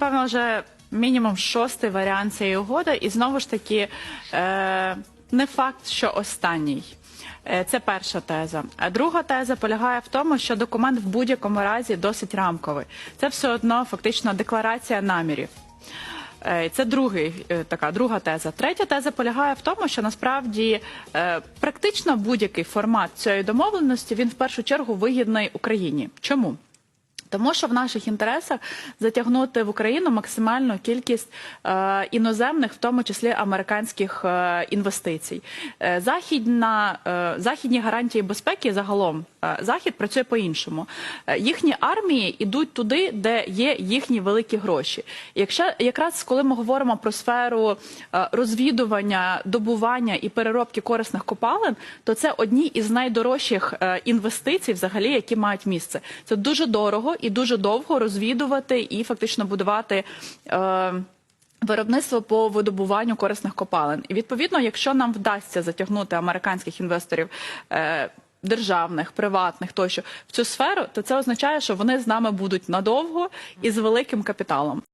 Певно, вже мінімум шостий варіант цієї угоди, і знову ж таки е, не факт, що останній. Е, Це перша теза. А друга теза полягає в тому, що документ в будь-якому разі досить рамковий. Це все одно фактично декларація намірів. Е, Це другий, така друга теза. Третя теза полягає в тому, що насправді практично будь-який формат цієї домовленості він в першу чергу вигідний Україні. Чому? Тому що в наших інтересах затягнути в Україну максимальну кількість е, іноземних, в тому числі американських е, інвестицій. Е, західна, е, західні гарантії безпеки загалом е, захід працює по-іншому. Е, їхні армії йдуть туди, де є їхні великі гроші. Якщо якраз коли ми говоримо про сферу е, розвідування, добування і переробки корисних копалин, то це одні із найдорожчих е, інвестицій, взагалі, які мають місце. Це дуже дорого і дуже довго розвідувати і фактично будувати. Е, Виробництво по видобуванню корисних копалин, і відповідно, якщо нам вдасться затягнути американських інвесторів е, державних, приватних тощо в цю сферу, то це означає, що вони з нами будуть надовго і з великим капіталом.